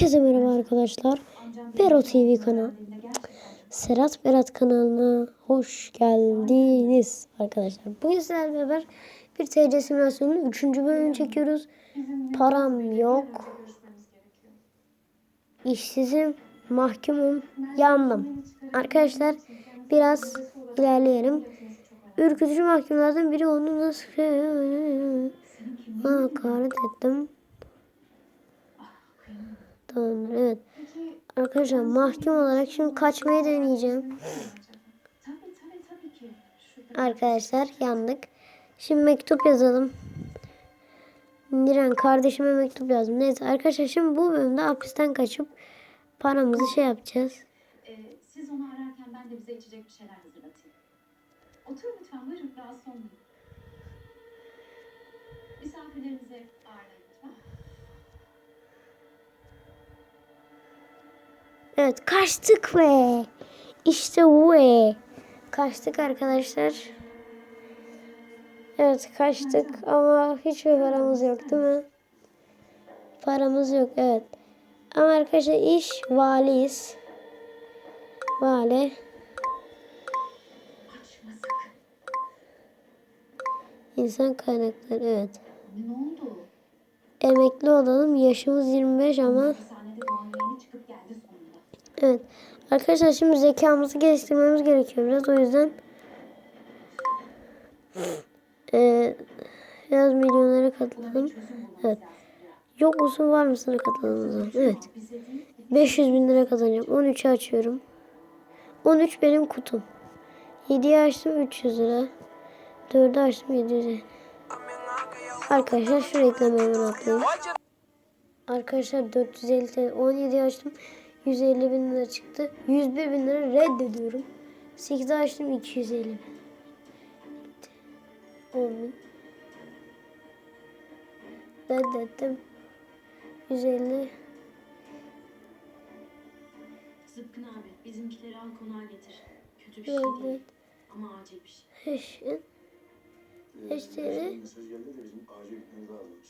Herkese merhaba arkadaşlar. Bero TV kanalı. Serhat Berat kanalına hoş geldiniz arkadaşlar. Bugün sizlerle beraber bir TC simülasyonunun 3. bölümünü çekiyoruz. Param yok. İşsizim, mahkumum, yandım. Arkadaşlar biraz ilerleyelim. Ürkütücü mahkumlardan biri onu nasıl hakaret ettim. Tamamdır evet. Arkadaşlar mahkum olarak şimdi kaçmayı deneyeceğim. Arkadaşlar yandık. Şimdi mektup yazalım. Niren kardeşime mektup yazdım. Neyse arkadaşlar şimdi bu bölümde hapisten kaçıp paramızı şey yapacağız. Ee, siz onu ararken ben de bize içecek bir şeyler hazırlatayım. Oturun lütfen buyurun rahatsız olmayın. Misafirlerinizi Evet kaçtık ve işte ve kaçtık arkadaşlar. Evet kaçtık ama hiçbir paramız yok değil mi? Paramız yok evet. Ama arkadaşlar iş valiyiz. Vali. İnsan kaynakları evet. Ne oldu? Emekli olalım yaşımız 25 ama evet. Arkadaşlar şimdi zekamızı geliştirmemiz gerekiyor biraz o yüzden eee biraz milyonlara katılalım. Evet. Yok musun var mısın katılalım. Evet. Bize değil 500 bin lira kazanacağım. 13'ü açıyorum. 13 benim kutum. 7'yi açtım 300 lira. 4'ü açtım 700 lira. Arkadaşlar şu reklamı hemen atlayayım. Arkadaşlar 450 TL 17'yi açtım. 150 bin lira çıktı. 101 bin lira reddediyorum. 8'i açtım 250 bin. 10 bin. Reddettim. 150 Zıpkın abi bizimkileri al konağa getir. Kötü bir şey değil ama acil bir şey. Eşin. Eşleri. Mesaj geldi de bizim acil gitmemiz lazımmış.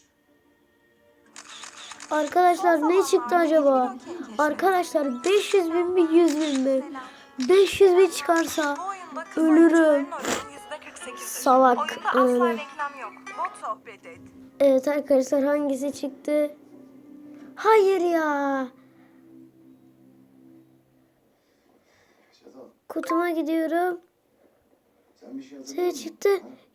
Arkadaşlar ne çıktı acaba? Arkadaşlar 500 bin mi 100 bin mi? 500 bin çıkarsa ölürüm. Salak et. Evet arkadaşlar hangisi çıktı? Hayır ya. Kutuma gidiyorum. şey çıktı?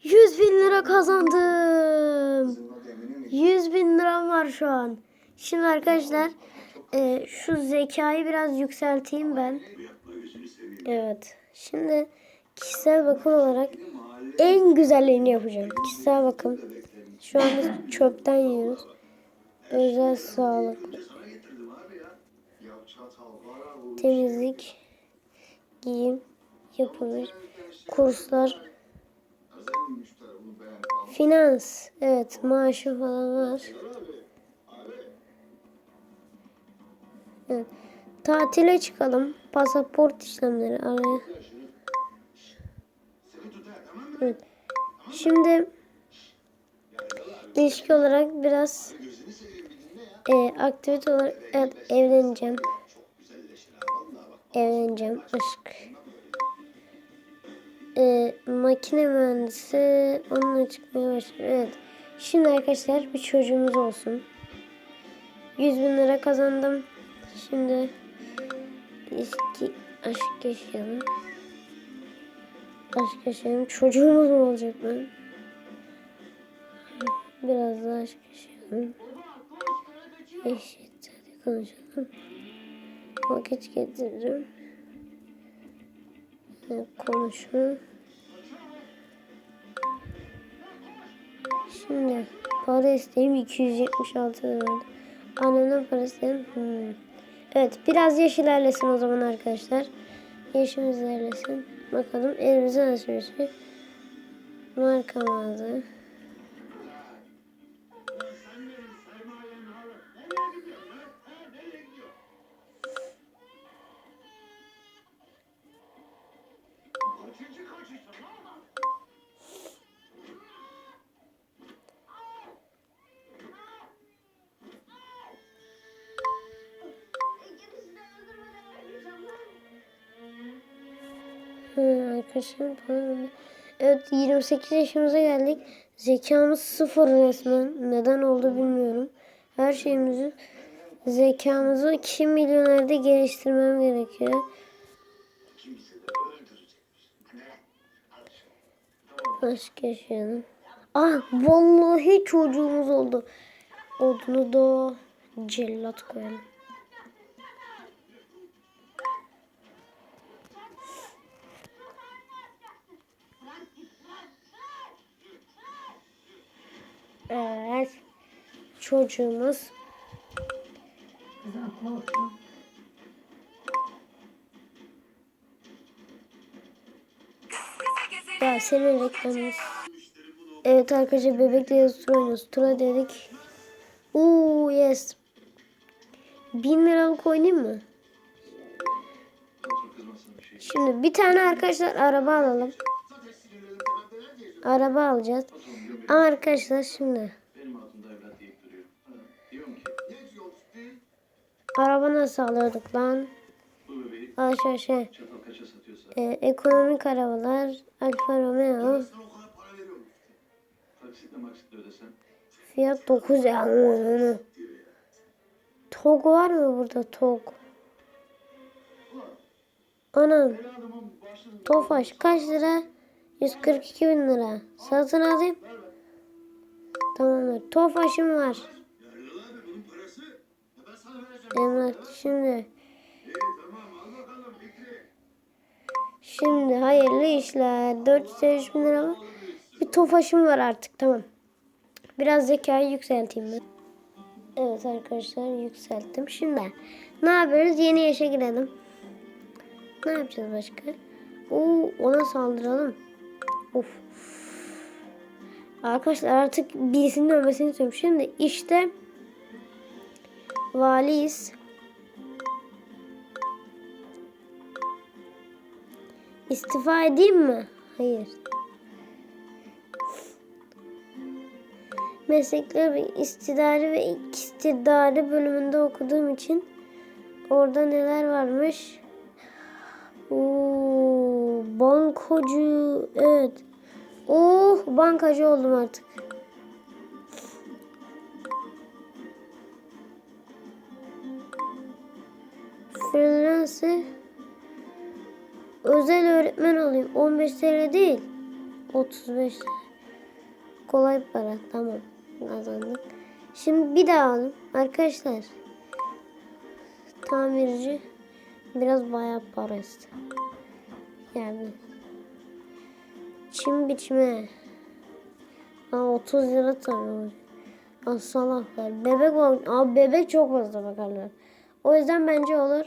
100 bin lira kazandım. Kızın adı Emine miydi? 100 bin liram var şu an. Şimdi arkadaşlar e, şu zekayı biraz yükselteyim ben. Evet. Şimdi kişisel bakım olarak en güzellerini yapacağım. Kişisel bakım. Şu anda çöpten yiyoruz. Özel sağlık, temizlik, giyim, yapılır, kurslar, finans. Evet maaşı falan var. Evet. Tatile çıkalım. Pasaport işlemleri araya. Evet. Şimdi ilişki olarak biraz e, aktivite olarak evet, evleneceğim. Evleneceğim. Aşk. E, makine mühendisi onunla çıkmaya başladı. Evet. Şimdi arkadaşlar bir çocuğumuz olsun. 100 bin lira kazandım. Şimdi ilişki aşk yaşayalım. Aşk yaşayalım. Çocuğumuz mu olacak lan? Biraz daha aşk yaşayalım. Eşit. Hadi konuşalım. Vakit getiririm. Evet, Konuşun. Şimdi para isteğim 276 lira. Annemin parası isteğim. Hmm. Evet biraz yeşil ilerlesin o zaman arkadaşlar. Yeşilimiz ilerlesin. Bakalım elimize açmış bir marka vardı. Arkadaşlarım falan. Evet 28 yaşımıza geldik. Zekamız sıfır resmen. Neden oldu bilmiyorum. Her şeyimizi zekamızı 2 milyonerde geliştirmem gerekiyor. Aşk yaşayalım. Ah vallahi çocuğumuz oldu. Odunu da cellat koyalım. Evet. Çocuğumuz. Ya senin reklamın. Evet arkadaşlar bebekle yazı tur oynuyoruz. Tura dedik. Oo yes. Bin liralık oynayayım mı? Şimdi bir tane arkadaşlar araba alalım. Araba alacağız. Ama arkadaşlar şimdi araba nasıl alıyorduk lan? Aşağı şey. çatal kaça satıyorsa. e, ekonomik arabalar. Alfa Romeo. Fiyat 9 ya. Onu. Tog var mı burada Tog? Anam. Tofaş kaç lira? 142 bin lira. Satın alayım. Tamamdır. Tofaş'ım var. Evet şimdi. Şimdi hayırlı işler. 453 bin lira var. Bir tofaşım var artık tamam. Biraz zekayı yükselteyim ben. Evet arkadaşlar yükselttim. Şimdi ne yapıyoruz? Yeni yaşa girelim. Ne yapacağız başka? Oo, ona saldıralım. Of. Arkadaşlar artık birisinin ölmesini istiyorum. Şimdi işte valiyiz. İstifa edeyim mi? Hayır. Meslekler ve istidarı ve iktidarı bölümünde okuduğum için orada neler varmış? Oo, bankacı. Evet. Oh bankacı oldum artık. Freelance özel öğretmen olayım. 15 TL değil. 35 TL. Kolay para. Tamam. Kazandık. Şimdi bir daha alalım. Arkadaşlar. Tamirci. Biraz bayağı para istiyor. Yani. Çim biçme. Aa, 30 lira tabii. Aa, salaklar. Bebek var. Aa, bebek çok fazla bakarlar. O yüzden bence olur.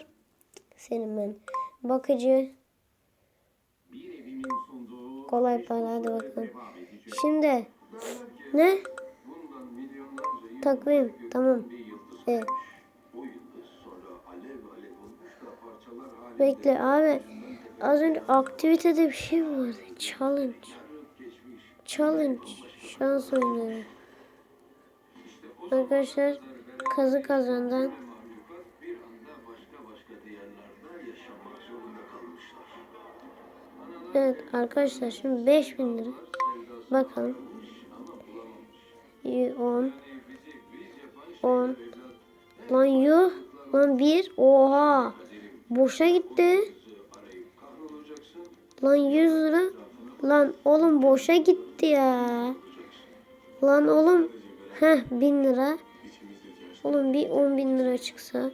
Senin ben. Bakıcı. Kolay para hadi bakalım. Şimdi ne? Takvim tamam. Evet. Bekle abi. Az önce aktivitede bir şey vardı. Challenge. Challenge. Şans oyunları. Arkadaşlar kazı kazandan. Evet arkadaşlar şimdi 5000 lira. Bakalım. 10 10 Lan yuh. Lan 1. Oha. Boşa gitti. Lan 100 lira. Lan oğlum boşa gitti ya. Lan oğlum. Heh 1000 lira. Oğlum bir 10 bin lira çıksa.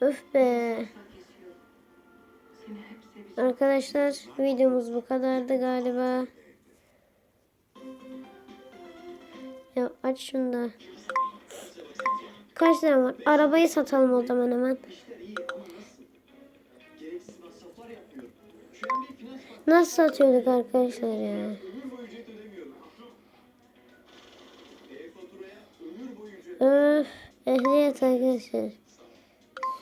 Öf be. Arkadaşlar videomuz bu kadardı galiba. Ya aç şunu da. Kaç lira var? Arabayı satalım o zaman hemen. Nasıl satıyorduk arkadaşlar ya? Öf, ehliyet arkadaşlar.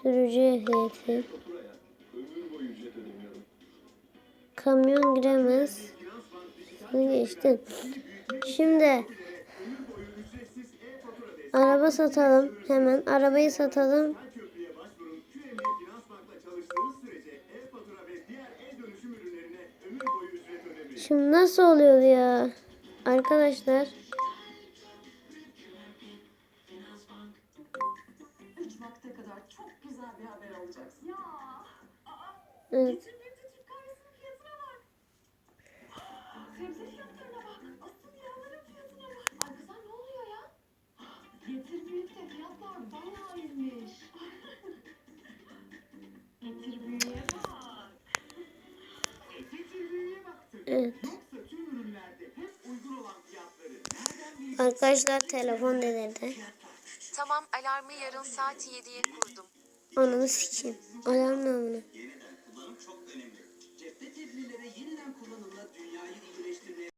Sürücü ehliyeti. Kamyon giremez. Geçtin. Şimdi araba satalım. Hemen arabayı satalım. Şimdi nasıl oluyor ya? Arkadaşlar. Evet. Evet. Arkadaşlar telefon delirdi. Tamam alarmı yarın saat 7'ye kurdum. Ananı sikeyim. Alarm namını.